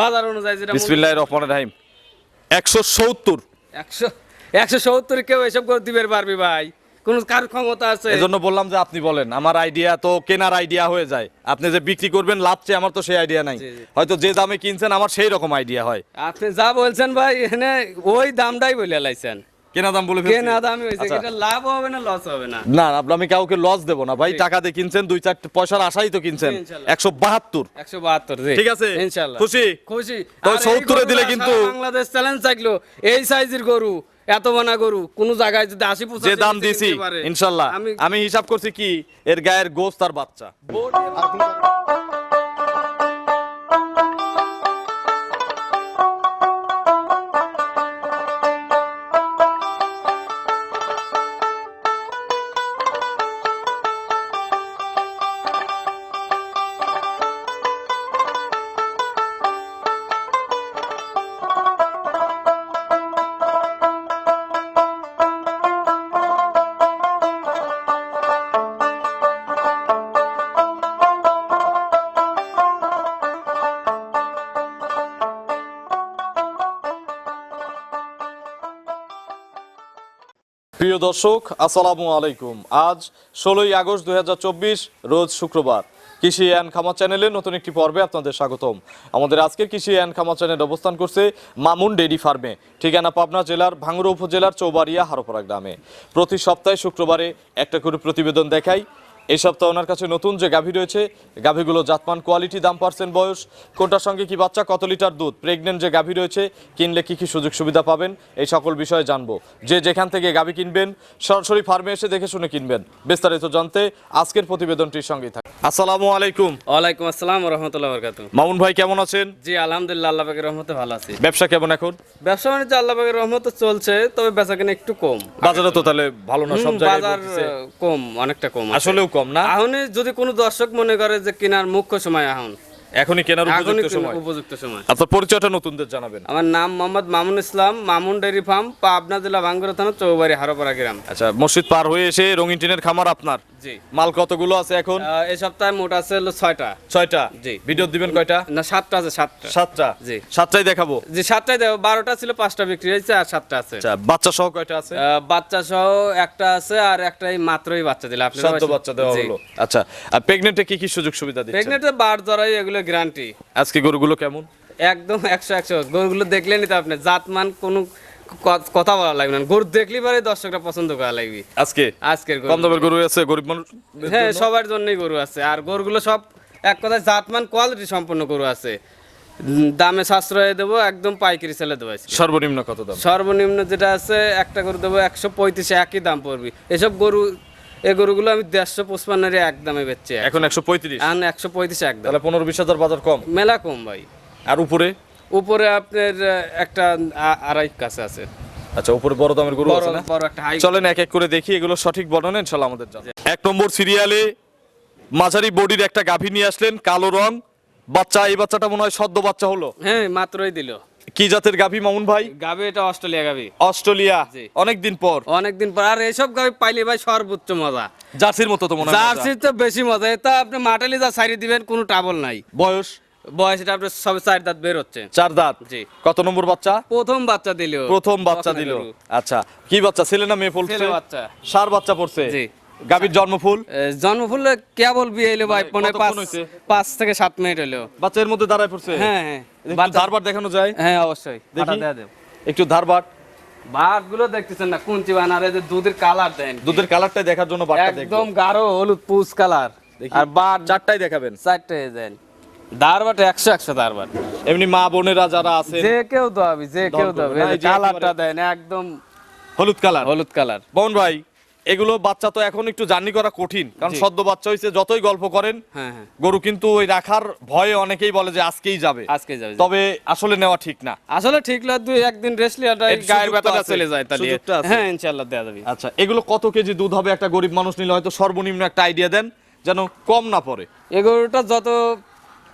বাজার অনুযায়ী যেটা বিসমিল্লাহির রহমানির রহিম। একশো সত্তর। একশো একশো সত্তর কেউ এসব করে দিবে পারবি ভাই। কোন কার ক্ষমতা আছে? এজন্য জন্য বললাম যে আপনি বলেন আমার আইডিয়া তো কেনার আইডিয়া হয়ে যায়। আপনি যে বিক্রি করবেন লাভ চেয়ে আমার তো সেই আইডিয়া নাই। হয়তো যে দামে কিনছেন আমার সেই রকম আইডিয়া হয়। আপনি যা বলছেন ভাই এখানে ওই দামটাই বলে লাইছেন। কেনা দাম বলে? কেনা হয়েছে আচ্ছা। এটা লাভ হবে না লস হবে না। না আমি কাউকে লস দেবো না। ভাই টাকা দিয়ে কিনছেন দুই চার পয়সার আশাই তো কিনছেন। জি, ইনশাল্লাহ। একশো বাহাত্তর। একশো বাহাত্তর ঠিক আছে? ইনশাল্লাহ। খুশি? খুশি। তো আর 70 এ দিলে কিন্তু- বাংলাদেশ চ্যালেঞ্জ থাকল। এই সাইজের গরু এত বানা গরু কোন জায়গায় যদি আশি যে দাম দিছি ইনশাল্লাহ। আমি আমি হিসাব করছি কি এর গায়ের গোস্ত আর বাচ্চা। প্রিয় দর্শক, আসসালামু আলাইকুম। আজ ষোলোই আগস্ট দু হাজার চব্বিশ, রোজ শুক্রবার। কৃষি অ্যান্ড খামার চ্যানেলে নতুন একটি পর্বে আপনাদের স্বাগতম। আমাদের আজকের কৃষি অ্যান্ড খামার চ্যানেল অবস্থান করছে মামুন ডেইরি ফার্মে, ঠিকানা পাবনা জেলার ভাঙ্গুড়া উপজেলার চৌবাড়িয়া হারোপাড়া গ্রামে। প্রতি সপ্তাহে শুক্রবারে একটা করে প্রতিবেদন দেখাই এই সপ্তাহে ওনার কাছে নতুন যে গাভী রয়েছে গাভীগুলো জাতমান কোয়ালিটি দাম পার্সেন্ট বয়স কোনটার সঙ্গে কি বাচ্চা কত লিটার দুধ প্রেগনেন্ট যে গাভী রয়েছে কিনলে কি কি সুযোগ সুবিধা পাবেন এই সকল বিষয়ে জানব। যে যেখান থেকে গাভী কিনবেন সরাসরি ফার্মে এসে দেখে শুনে কিনবেন। বিস্তারিত জানতে আজকের প্রতিবেদনটির সঙ্গেই থাকে আসসালামু আলাইকুম। ওয়ালাইকুম আসসালাম রহমতুল্লাহ বরকাত মামুন ভাই কেমন আছেন? জি আলহামদুলিল্লাহ আল্লাহ পাকের রহমতে ভালো আছি। ব্যবসা কেমন এখন? ব্যবসা বাণিজ্য আল্লাহ পাকের রহমতে চলছে তবে বেচা কেনা একটু কম। বাজারে তো তাহলে ভালো না সব জায়গায় বাজার কম অনেকটা কম আছে। আসলেও কম না? আহনে যদি কোনো দর্শক মনে করে যে কেনার মুখ্য সময় এখন এখনই কেনার উপযুক্ত সময়। উপযুক্ত সময়। আপনার পরিচয়টা নতুনদের জানাবেন। আমার নাম মোহাম্মদ মামুন ইসলাম মামুন ডেয়ারি ফার্ম পাবনা জেলা ভাঙ্গুরা থানা চৌবাড়ি হারোপাড়া গ্রাম। আচ্ছা মসজিদ পার হয়ে এসে রঙিন টিনের খামার আপনার? জি। মাল কতগুলো আছে এখন? এই সপ্তাহে মোট আছে হলো ছয়টা। ছয়টা? জি। ভিডিও দিবেন কয়টা? না সাতটা আছে সাতটা। সাতটা? জি। সাতটাই দেখাবো। যে সাতটায় দেবো বারোটা ছিল পাঁচটা বিক্রি হয়েছে আর সাতটা আছে। আচ্ছা বাচ্চা সহ কয়টা আছে? বাচ্চা সহ একটা আছে আর একটাই মাত্রই বাচ্চা দিলে আপনি বাচ্চা দেওয়া হলো। আচ্ছা আর প্রেগনেন্টে কি কি সুযোগ সুবিধা দিচ্ছেন? প্রেগনেন্টে বার জরাই এগুলো গ্যারান্টি আজকে গরুগুলো কেমন? একদম একশো একশো। গরুগুলো দেখলে নিতে আপনি। জাতমান কোনো কথা বলা লাগবে না। গরু দেখলি পরে দর্শকরা পছন্দ করা লাগবে। আজকে? আজকের কম দামের গরু আছে গরিব মানুষ হ্যাঁ সবার জন্যই গরু আছে। আর গরুগুলো সব এক কথায় জাতমান কোয়ালিটি সম্পন্ন গরু আছে। দামে সাশ্রয় দেবো একদম পাইকারি সেলে দেবো সর্বনিম্ন কত দাম? সর্বনিম্ন যেটা আছে একটা গরু দেবো একশো পঁয়ত্রিশে একই দাম পড়বে। এসব গরু এই গরুগুলো আমি দেড়শো পঁচপান্নের এক দামে বেচছি এখন। একশো পঁয়ত্রিশ? এখন একশো পঁয়ত্রিশ এক দাম। তাহলে পনেরো বিশ হাজার বাজার কম। মেলা কম ভাই। আর উপরে? উপরে আপনার একটা আড়াই কাছে আছে। আচ্ছা উপরে বড় দামের গরু আছে না? চলেন এক এক করে দেখি এগুলো সঠিক বর্ণনা ইনশাল্লাহ আমাদের জানা এক নম্বর সিরিয়ালে মাঝারি বডির একটা গাভী নিয়ে আসলেন কালো রং। বাচ্চা এই বাচ্চাটা মনে হয় সদ্য বাচ্চা হলো। হ্যাঁ মাত্রই দিল। কি জাতের গাভী মামুন ভাই? গাবি এটা অস্ট্রেলিয়া গাবি অস্ট্রেলিয়া। জি। অনেকদিন পর। অনেকদিন পর। আর এইসব গাবি পাইলে ভাই সর্বোচ্চ মজা। জার্সির মতো তো মনে হয় জার্সি তো বেশি মজা। এটা আপনি মাটালি যা সাইড দিবেন কোনো টাবল নাই। বয়স? বয়স এটা আপনার সব চার দাঁত বের হচ্ছে। চার দাঁত? জি। কত নম্বর বাচ্চা? প্রথম বাচ্চা দিল। প্রথম বাচ্চা দিল। আচ্ছা। কি বাচ্চা? ছেলে না মেয়ে পড়ছে ছেলে বাচ্চা। সার বাচ্চা পড়ছে। জি। গাভীর জন্মফুল? জন্মফুল কেবল বিয়ে এলো ভাই পনে কতক্ষণ পাঁচ থেকে সাত মিনিট হলো বাচ্চার মধ্যে দাঁড়ায় পড়ছে? হ্যাঁ হ্যাঁ। বাচ্চা- ধারবার দেখানো যায়। হ্যাঁ অবশ্যই। দেখি। একটু ধারবাট। ভাতগুলো দেখতেছেন না কুঞ্চি বানারে যে দুধের কালার দেন। দুধের কালারটা দেখার জন্য বাটটা দেখব। একদম গাঢ় হলুদ পুস কালার। আর বার চারটাই দেখাবেন। চারটে দেন। দারবাট একশো একশো দারবাট এমনি মা বোনেরা যারা আছে যে কেউ দাবি যে কেউ যে কালারটা দেন একদম হলুদ কালার হলুদ কালার বোন ভাই এগুলো বাচ্চা তো এখন একটু জার্নি করা কঠিন। কারণ সদ্য বাচ্চা হয়েছে যতই গল্প করেন হ্যাঁ হ্যাঁ। গরু কিন্তু ওই রাখার ভয়ে অনেকেই বলে যে আজকেই যাবে। আজকে যাবে তবে আসলে নেওয়া ঠিক না। আসলে ঠিক না দুই একদিন রেস্ট লিয়া গায়ের ব্যথাটা চলে যায় তাহলে। হ্যাঁ ইনশাআল্লাহ দেয়া যাবে। আচ্ছা এগুলো কত কেজি দুধ হবে? একটা গরিব মানুষ নিলে হয়তো সর্বনিম্ন একটা আইডিয়া দেন যেন কম না পড়ে। এগুলোটা যত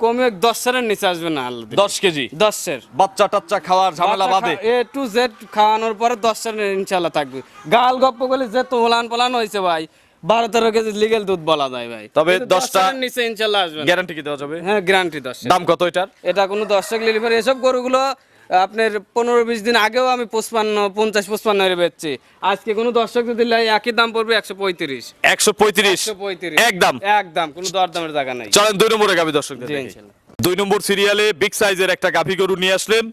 কমে দশ সেরের নিচে আসবে না আল্লাহ দশ কেজি? দশ সের বাচ্চা টাচ্চা খাওয়ার ঝামেলা বাদে? এ টু জেড খাওয়ানোর পরে দশ সের ইনশাল্লাহ থাকবে। গাল গপ্প করলে যে তো তোলান পলান হয়েছে ভাই বারো তেরো কেজি লিগেল দুধ বলা যায় ভাই। তবে দশটা- নিচে ইনশাল্লাহ আসবে গ্যারান্টি কি দেওয়া যাবে? হ্যাঁ গ্যারান্টি দশ দাম কত এটার? এটা কোনো দর্শক লিলিভার এসব গরুগুলো আপনার পনেরো বিশ দিন আগেও আমি পঁচপান্ন পঞ্চাশ পঁচপান্ন এর বেচছি। আজকে কোনো দর্শক যদি লাই একই দাম পড়বে একশো পঁয়ত্রিশ। একশো পঁয়ত্রিশ? পঁয়ত্রিশ। একদম? একদম কোনো দরদামের জায়গা নাই। চলেন দুই নম্বরে গাভী। ইনশাল্লাহ। দুই নম্বর সিরিয়ালে বিগ সাইজের একটা গাভী গরু নিয়ে আসলেন।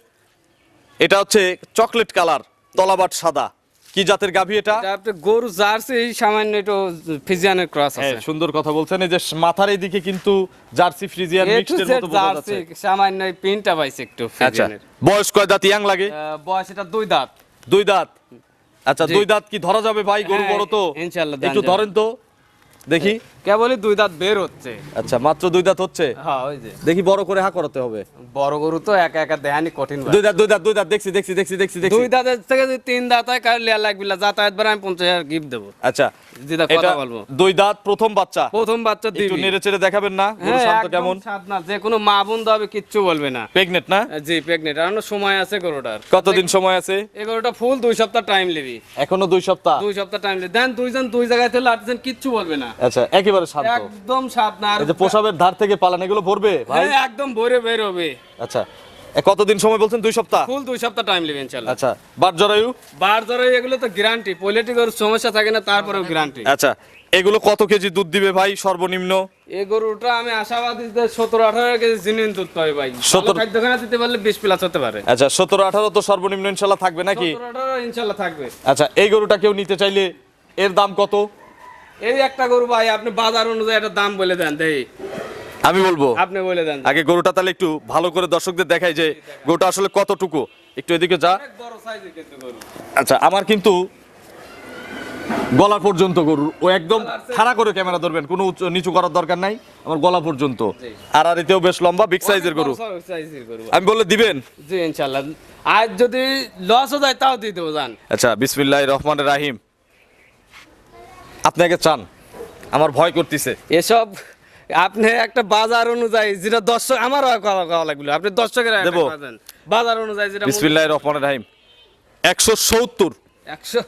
এটা হচ্ছে চকলেট কালার তলাবাট সাদা। কি জাতের গাভী এটা? আপনি গরু জার্সি সামান্য একটু ফিজিয়ানের ক্রস হ্যাঁ আছে। সুন্দর কথা বলছেন। এই যে মাথার এই দিকে কিন্তু জার্সি ফ্রিজিয়ান মিক্সড এর মতো বোঝা জার্সি যাচ্ছে। সামান্য পিনটা পাইছে একটু ফ্রিজিয়ানের। ফিজিয়ানের বয়স কয় দাঁত? ইয়াং লাগে? বয়স এটা দুই দাঁত। দুই দাঁত? আচ্ছা দুই দাঁত কি ধরা যাবে ভাই? গরু হ্যাঁ, বড় তো? ইনশাআল্লাহ একটু ধরেন তো। দেখি। কেবলই দুই দাঁত বের হচ্ছে। আচ্ছা মাত্র দুই দাঁত হচ্ছে? হ্যাঁ ওই যে। দেখি বড় করে হা করাতে হবে। বড় গরু তো একা একা দেহানি কঠিন দুই দাঁত দুই দাঁত দুই দাঁত দেখছি দেখছি দেখছি দেখছি দেখছি। দুই দাঁতের থেকে যদি তিন দাঁত হয় কারণ লেয়া লাগবে না। যাতায়াত বার আমি পঞ্চাশ হাজার গিফট দেবো। আচ্ছা যেটা কথা বলব। দুই দাঁত প্রথম বাচ্চা। প্রথম বাচ্চা একটু নেড়ে চেড়ে দেখাবেন না গরু হ্যাঁ শান্ত কেমন? সাধনা যে কোনো মা বোন হবে কিচ্ছু বলবে না। প্রেগনেট না? জি প্রেগনেন্ট এখনও সময় আছে গরুটার। কতদিন সময় আছে? এই গরুটা ফুল দুই সপ্তাহ টাইম নিবি। এখনও দুই সপ্তাহ? দুই সপ্তাহ টাইম নিবি। দেন দুইজন দুই জায়গায় থেকে লাটছেন কিচ্ছু বলবে না। আচ্ছা একেবারে শান্ত। একদম সাধনা আর এই যে পোশাবের ধার থেকে পালান এগুলো ভরবে ভাই? হ্যাঁ একদম ভরে বের হবে। আচ্ছা কতদিন সময় বলছেন? দুই সপ্তাহ? ফুল দুই সপ্তাহ টাইম নেবে ইনশাল্লাহ আচ্ছা বার জরায়ু? বার ধরে এগুলো তো গ্যারান্টি পলিটিক্যাল সমস্যা থাকে না তারপরেও গ্যারান্টি আচ্ছা এগুলো কত কেজি দুধ দিবে ভাই সর্বনিম্ন? এই গরুটা আমি আশাবাদী যে সতেরো আঠারো কেজি জিনিস দুধ পাই ভাই। সতেরো খাদ্যখানা দিতে পারলে বিশ প্লাস হতে পারে। আচ্ছা সতেরো আঠারো তো সর্বনিম্ন ইনশাল্লাহ থাকবে নাকি? সতেরো আঠারো ইনশাল্লাহ থাকবে। আচ্ছা এই গরুটা কেউ নিতে চাইলে এর দাম কত? এই একটা গরু ভাই আপনি বাজার অনুযায়ী একটা দাম বলে দেন দেই। আমি বলব। আপনি বলে দেন। আগে গরুটা তাহলে একটু ভালো করে দর্শকদের দেখাই যে গরুটা আসলে কতটুকু। একটু এদিকে যা। আচ্ছা আমার কিন্তু গলা পর্যন্ত গরু। ও একদম খাড়া করে ক্যামেরা ধরবেন কোনো উচ্চ- নিচু করার দরকার নাই আমার গলা পর্যন্ত। আর আর এতেও বেশ লম্বা বিগ সাইজের গরু আমি বললে দিবেন? জি ইনশাল্লাহ। আর যদি লসও যায় তাও দিয়ে দেবো জান। আচ্ছা বিসমিল্লাহ রহমান রাহিম। আপনি আগে চান। আমার ভয় করতেছে। এসব আপনি একটা বাজার অনুযায়ী যেটা দর্শক কথা লাগল আপনি দর্শকের দেবো? বাজার। অনুযায়ী যেটা বিসমিল্লাহ রহমান রাহিম। একশো সত্তর। একশো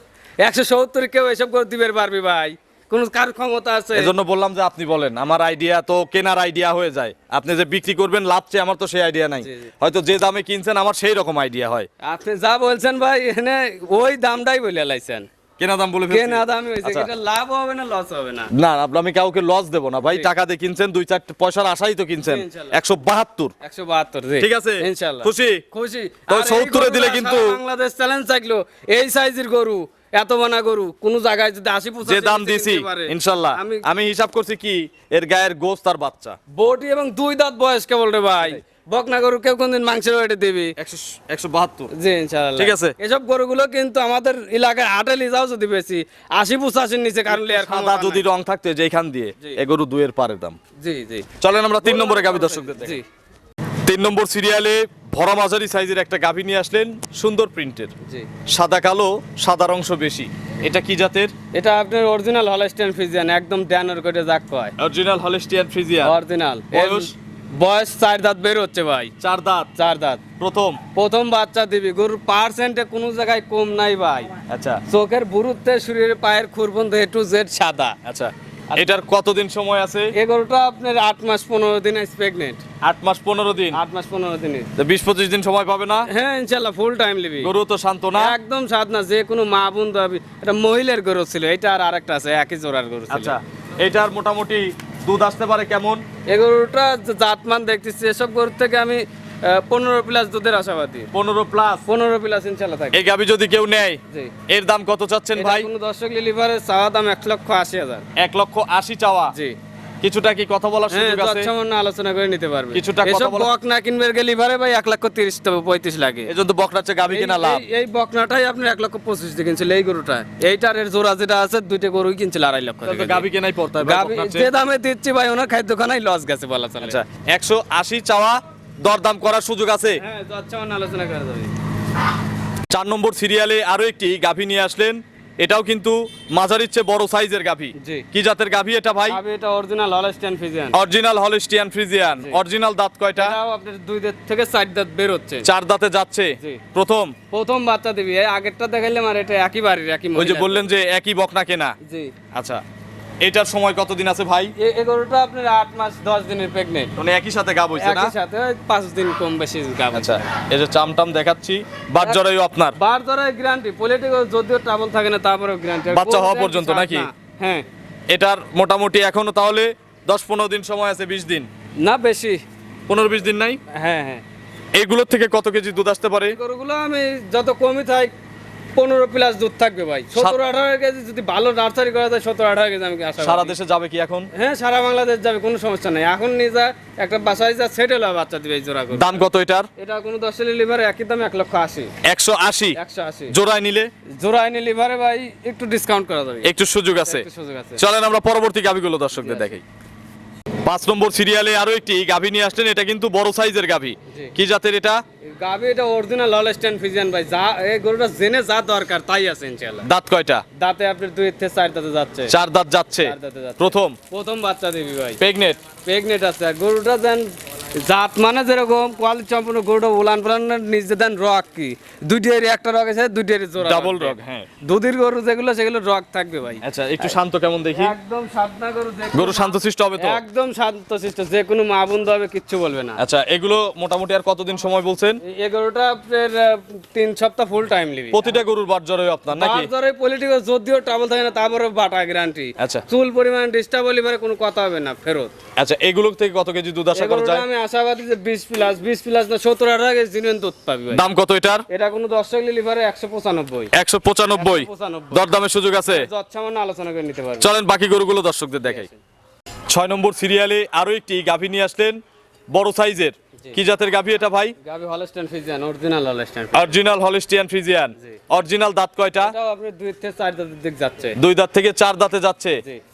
একশো সত্তর কেউ এসব করে দিবে পারবি ভাই। কোন কার ক্ষমতা আছে? এজন্য বললাম যে আপনি বলেন আমার আইডিয়া তো কেনার আইডিয়া হয়ে যায়। আপনি যে বিক্রি করবেন লাভ চেয়ে আমার তো সেই আইডিয়া নাই। হয়তো যে দামে কিনছেন আমার সেই রকম আইডিয়া হয়। আপনি যা বলছেন ভাই এখানে ওই দামটাই বলে লাইছেন। কেনা দাম বলে? কেনা হয়েছে আচ্ছা। এটা লাভ হবে না লস হবে না। না আমি কাউকে লস দেবো না। ভাই টাকা দিয়ে কিনছেন দুই চার পয়সার আশাই তো কিনছেন। জি, ইনশাল্লাহ। একশো বাহাত্তর। একশো বাহাত্তর ঠিক আছে? ইনশাল্লাহ। খুশি? খুশি। তো আর 70 এ দিলে কিন্তু- বাংলাদেশ চ্যালেঞ্জ থাকল। এই সাইজের গরু এত বানা গরু কোন জায়গায় যদি আশি পঁচাশি যে দাম দিছি ইনশাল্লাহ। আমি আমি হিসাব করছি কি এর গায়ের গোস্ত আর বাচ্চা। বটি এবং দুই দাঁত বয়স কেবল রে ভাই। বকনা গরু কেউ কোনদিন মাংসের ওয়েটে দিবি? একশো বাহাত্তর। জি ইনশাআল্লাহ। ঠিক আছে। এসব গরুগুলো কিন্তু আমাদের এলাকায় হাটে লিজাও যদি বেশি আশি পঁচাশির নিচে কারণ লেয়ার সাদা যদি রং থাকতো যেখান দিয়ে জি। এগরু দুয়ের পারের দাম। জি জি। চলেন আমরা তিন নম্বরে গাভী দর্শকদের জি। তিন নম্বর সিরিয়ালে ভরা মাঝারি সাইজের একটা গাভী নিয়ে আসলেন সুন্দর প্রিন্টের। সাদা কালো সাদার অংশ বেশি। এটা কি জাতের? এটা আপনার অরিজিনাল হলস্টেন ফিজিয়ান একদম ড্যানোর করে যাক কয়। অরিজিনাল হলিস্টিয়ান ফ্রিজিয়ান অরিজিনাল বয়স? বয়স চার দাঁত বের হচ্ছে ভাই। চার দাঁত? চার দাঁত। প্রথম? প্রথম বাচ্চা দিবি। গরুর পার্সেন্টে কোনো জায়গায় কম নাই ভাই। আচ্ছা। চোখের বুরুতে শরীরের পায়ের খুরবন্ধ এ টু জেড সাদা। আচ্ছা। এটার কতদিন সময় আছে? এই গরুটা আপনার আট মাস পনেরো দিন প্রেগনেন্ট আট মাস পনেরো দিন? আট মাস পনেরো দিনে। তো বিশ পঁচিশ দিন সময় পাবে না? হ্যাঁ ইনশাল্লাহ ফুল টাইম নিবি। গরু তো শান্ত না? একদম সাদ না যে কোনো মা বোন এটা মহিলার গরু ছিল। এটা আর আরেকটা আছে একই জোড়ার গরু আচ্ছা। এটার মোটামুটি দুধ আসতে পারে কেমন? এগুলোটা গরুটা জাতমান দেখতেছি এসব গরুর থেকে আমি পনেরো প্লাস দুধের আশাবাদী। পনেরো প্লাস পনেরো প্লাস ইনশাল্লাহ থাকে এই গাবি যদি কেউ নেয় এর দাম কত চাচ্ছেন ভাই? কোনো দর্শক লিভারের চাওয়া দাম এক লক্ষ আশি হাজার। এক লক্ষ আশি চাওয়া। জি। কিছুটা কি কথা বলার হ্যাঁ সুযোগ আছে? আলোচনা করে নিতে পারবে। কিছুটা কথা বলা- বক না কিনবে গেলে লিভারে ভাই এক লক্ষ তিরিশ তো পঁয়ত্রিশ লাগে। এই জন্য এই- কেনা লাভ। এই- বকনাটাই আপনার এক লক্ষ পঁচিশ দিয়ে কিনছিল এই গরুটা। এইটার এর জোড়া যেটা আছে দুইটা গরুই কিনছিল আড়াই লক্ষ তো। গাভী কেনাই পড়তে হবে যে দামে দিচ্ছি ভাই ওনার খাদ্যখানাই লস গেছে বলা চলে। আচ্ছা একশো আশি চাওয়া দরদাম করার সুযোগ আছে। হ্যাঁ আলোচনা করা যাবে চার নম্বর সিরিয়ালে আরও একটি গাভী নিয়ে আসলেন। এটাও কিন্তু মাঝারির চেয়ে বড় সাইজের গাভী। কি জাতের গাভী এটা ভাই? এটা original Holstein Friesian original Holstein Friesian original দাঁত কয়টা? এটাও আপনার দুই দাঁত থেকে চার দাঁত বের হচ্ছে। চার দাঁতে যাচ্ছে। প্রথম? প্রথম বাচ্চা দিবি। আগেরটা দেখাইলে আর এটা একই বাড়ির একই ওই যে বললেন যে একই বকনা কেনা। জি। আচ্ছা। এটার সময় কতদিন আছে ভাই? এ- এই গরুটা আপনার আট মাস দশ দিনের প্রেগনেন্ট মানে একই সাথে গাব হইছে না? একই সাথে পাঁচ দিন কম বেশি গাব আচ্ছা এই যে চামটাম দেখাচ্ছি বাদ জরায়ু আপনার? বার ধরায় গ্যারান্টি পলিটিক যদিও ট্রাবল থাকে না তারপরেও গ্যারান্টি বাচ্চা হওয়া পর্যন্ত নাকি? হ্যাঁ। এটার মোটামুটি এখনও তাহলে দশ পনেরো দিন সময় আছে বিশ দিন? না বেশি। পনেরো বিশ দিন নাই? হ্যাঁ হ্যাঁ। এইগুলোর থেকে কত কেজি দুধ আসতে পারে? গরুগুলো আমি যত কমই থাক পনেরো প্লাস দুধ থাকবে ভাই। সতেরো আঠারো কেজি যদি ভালো নার্সারি করা যায় সতেরো আঠারো কেজি আমি আশা সারা দেশে যাবে কি এখন? হ্যাঁ সারা বাংলাদেশ যাবে কোনো সমস্যা নেই। এখন নিয়ে যা একটা বাসায় যা সেটেল হয় বাচ্চা দিবে এই জোড়া করে দাম কত এটার? এটা কোনো দশের লিভারে একই দাম এক লক্ষ আশি। একশো আশি? একশো আশি। জোড়ায় নিলে? জোড়া এনে লিভারে ভাই একটু ডিসকাউন্ট করা যাবে। একটু সুযোগ আছে। সুযোগ আছে। চলেন আমরা পরবর্তী গাভিগুলো দর্শকদের দেখাই। পাঁচ নম্বর সিরিয়ালে আরও একটি গাভী নিয়ে আসলেন। এটা কিন্তু বড় সাইজের গাভী। কি জাতের এটা? গাবি এটা অরিজিনাল স্ট্যান্ড ফিজিয়ান ভাই। যা এই গরুটা জেনে যা দরকার তাই আছে ইনশাআল্লাহ। দাঁত কয়টা? দাঁতে আপনি দুই থেকে চার দাঁতে যাচ্ছে। চার দাঁত যাচ্ছে। প্রথম? প্রথম বাচ্চা দিবি ভাই। প্রেগনেট প্রেগনেট আছে। আর গরুটা দেন জাত মানে যেরকম কোয়ালিটি সম্পূর্ণ গরুটা উলান পালান নিজে দেন রক কি? দুইটারই একটা রক আছে দুইটারই জোড়া ডাবল রক হ্যাঁ। দুধের গরু যেগুলো সেগুলো রক থাকবে ভাই। আচ্ছা একটু শান্ত কেমন দেখি? একদম সাধনা গরু গরু শান্তশিষ্ট হবে তো? একদম শান্তশিষ্ট যে কোনো মা বন্ধু হবে কিচ্ছু বলবে না। আচ্ছা এগুলো মোটামুটি আর কতদিন সময় বলছেন? এই গরুটা আপনার তিন সপ্তাহ ফুল টাইম নিবি প্রতিটা গরুর বাট জ্বর আপনার নাকি? বাজারে পলিটিক্যাল যদিও ট্রাবল থাকে না তারপরে বাটা গ্যারান্টি আচ্ছা। চুল পরিমাণ ডিস্টার্ব হলে কোনো কথা হবে না ফেরত। আচ্ছা এগুলো থেকে কত কেজি দুধ আশা করা যায়? আশাবাদী যে বিশ প্লাস বিশ প্লাস না সত্তর আঠারো দুধ পাবি ভাই। দাম কত এটার? এটা কোনো দর্শক লিভারে একশো পঁচানব্বই। একশো পঁচানব্বই। দরদামের সুযোগ আছে? যত আলোচনা করে নিতে পারবে। চলেন বাকি গরুগুলো দর্শকদের দেখাই। ছয় নম্বর সিরিয়ালে আরও একটি গাভী নিয়ে আসলেন বড় সাইজের। কি জাতের গাভী এটা ভাই? গাবি Holstein Friesian original Holstein original Holstein Friesian original দাঁত কয়টা? আপনি দুই থেকে চার দাঁতের দিক যাচ্ছে। দুই দাঁত থেকে চার দাঁতে যাচ্ছে।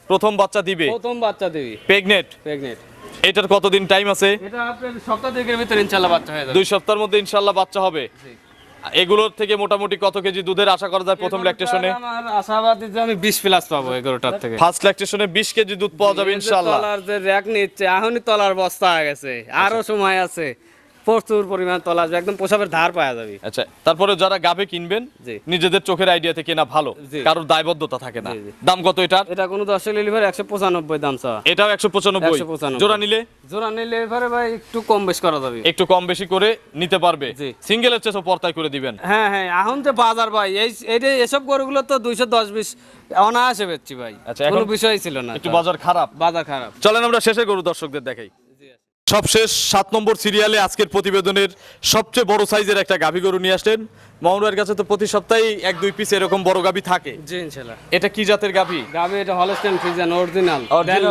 প্রথম বাচ্চা দিবে। প্রথম বাচ্চা দিবি। প্রেগনেট প্রেগনেন্ট এটার কতদিন টাইম আছে? এটা আপনার সপ্তাহ দিকের ভিতরে ইনশাল্লাহ বাচ্চা হয়ে যাবে। দুই সপ্তাহের মধ্যে ইনশাল্লাহ বাচ্চা হবে? এগুলোর থেকে মোটামুটি কত কেজি দুধের আশা করা যায় প্রথম ল্যাকটেশনে আমার আশাবাদী যে আমি বিশ প্লাস পাবো এগুলোটার থেকে। ফার্স্ট ল্যাকটেশনে বিশ কেজি দুধ পাওয়া যাবে ইনশাআল্লাহ তলার যে র্যাক নিচ্ছে এখনই তলার বস্তা হয়ে গেছে। আরও সময় আছে। প্রচুর পরিমাণ তলা আসবে একদম পোশাবের ধার পাওয়া যাবে। আচ্ছা তারপরে যারা গাবে কিনবেন নিজেদের চোখের আইডিয়াতে কেনা ভালো কারোর দায়বদ্ধতা থাকে না। দাম কত এটার? এটা কোনো দশ লিভার একশো পঁচানব্বই দাম চাওয়া। এটাও একশো পঁচানব্বই। জোড়া নিলে? জোড়া নিলে এবারে ভাই একটু কম বেশ করা যাবে। একটু কম বেশি করে নিতে পারবে। সিঙ্গেল সিঙ্গেলের চেয়ে পর্তায় করে দিবেন। হ্যাঁ হ্যাঁ এখন তো বাজার ভাই এই এটা এসব গরুগুলো তো দুইশো দশ বিশ অনায়াসে বেচছি ভাই। আচ্ছা, এখন কোনো বিষয় ছিল না একটু বাজার খারাপ। বাজার খারাপ। চলেন আমরা শেষে গরু দর্শকদের দেখাই। সবশেষ সাত নম্বর সিরিয়ালে আজকের প্রতিবেদনের সবচেয়ে বড় সাইজের একটা গাভী গরু নিয়ে আসলেন। মামুনের কাছে তো প্রতি সপ্তাহে এক দুই পিস এরকম বড় গাভী থাকে। জি ইনশাল্লাহ। এটা কি জাতের গাভী গাবে এটা হলস্টেন ফিজিয়ান অরিজিনাল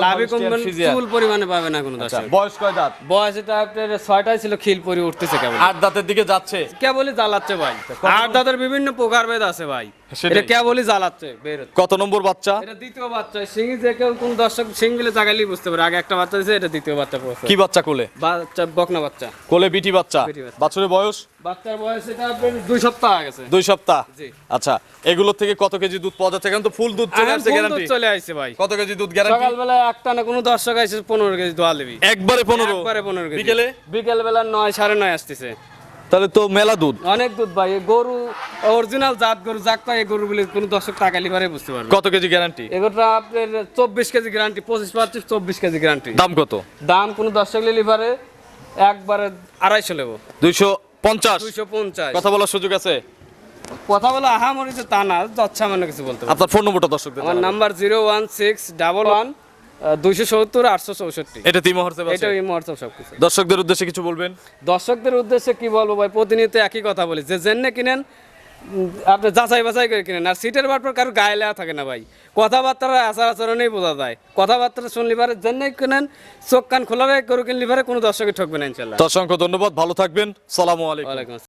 লাভি Friesian। চুল পরিমাণে পাবে না কোনো আচ্ছা, দর্শক বয়স কয় দাঁত? বয়স এটা আপনার ছয়টায় ছিল খিল পরি উঠতেছে কেবল। আট দাঁতের দিকে যাচ্ছে? কেবলই জ্বালাচ্ছে ভাই। আর দাদার বিভিন্ন প্রকারভেদ আছে ভাই। এটা কেবলই জ্বালাচ্ছে বের কত নম্বর বাচ্চা? এটা দ্বিতীয় বাচ্চা সিঙ্গি যে কেউ কোন দর্শক সিঙ্গিলে জাগাইলেই বুঝতে পারে। আগে একটা বাচ্চা দিয়েছে এটা দ্বিতীয় বাচ্চা কি বাচ্চা কোলে? বাচ্চা বকনা বাচ্চা। কোলে বিটি বাচ্চা। বিটি বাচ্চা। বাছুরের বয়স? বাচ্চার বয়স এটা আপনার দুই সপ্তাহ গেছে দুই সপ্তাহ? জি। আচ্ছা এগুলোর থেকে কত কেজি দুধ পাওয়া যাচ্ছে? এখন তো ফুল দুধ চলে আসছে ফুল দুধ চলে আসছে ভাই। কত কেজি দুধ গ্যারান্টি সকালবেলা একটা না কোনো দর্শক আসছে পনেরো কেজি দোয়া দিবি। একবারে পনেরো? একবারে পনেরো কেজি। বিকেলে? বিকেল বেলা নয় সাড়ে নয় আসতেছে। তাহলে তো মেলা দুধ। অনেক দুধ ভাই গরু অরিজিনাল জাত গরু জাত এই গরু বলে কোনো দর্শক টাকা লিভারে বুঝতে পারবে। কত কেজি গ্যারান্টি এগুলোটা আপনার চব্বিশ কেজি গ্যারান্টি পঁচিশ পাচ্ছিস চব্বিশ কেজি গ্যারান্টি দাম কত? দাম কোনো দর্শক লিভারে একবারে আড়াইশো নেব। দুইশো পঞ্চাশ। দুইশো পঞ্চাশ। কথা বলার সুযোগ আছে? কথা বলে আহামরি যে তা না যচ্ছামান্য কিছু বলতে আপনার ফোন নম্বরটা দর্শকদের আমার number zero one six double one দুইশো সত্তর আটশো চৌষট্টি। এটা তিন হোয়াটসঅ্যাপ এটা এই মুহূর্তে সব কিছু দর্শকদের উদ্দেশ্যে কিছু বলবেন? দর্শকদের উদ্দেশ্যে কি বলব ভাই? প্রতিনিয়ত একই কথা বলি। যে জেনে কিনেন আপনি যাচাই বাছাই করে কিনেন। আর সিটের বারপর কারও গায়ে লেওয়া থাকে না ভাই। কথাবার্তার আচার আচরণেই বোঝা যায়। কথাবার্তা শুনলি পারে জন্যই কিনেন চোখ কান খোলা করে গরু কিনলি পারে কোনো দর্শকে ঠকবে না ইনশাল্লাহ। অসংখ্য ধন্যবাদ ভালো থাকবেন। সালামু আলাইকুম।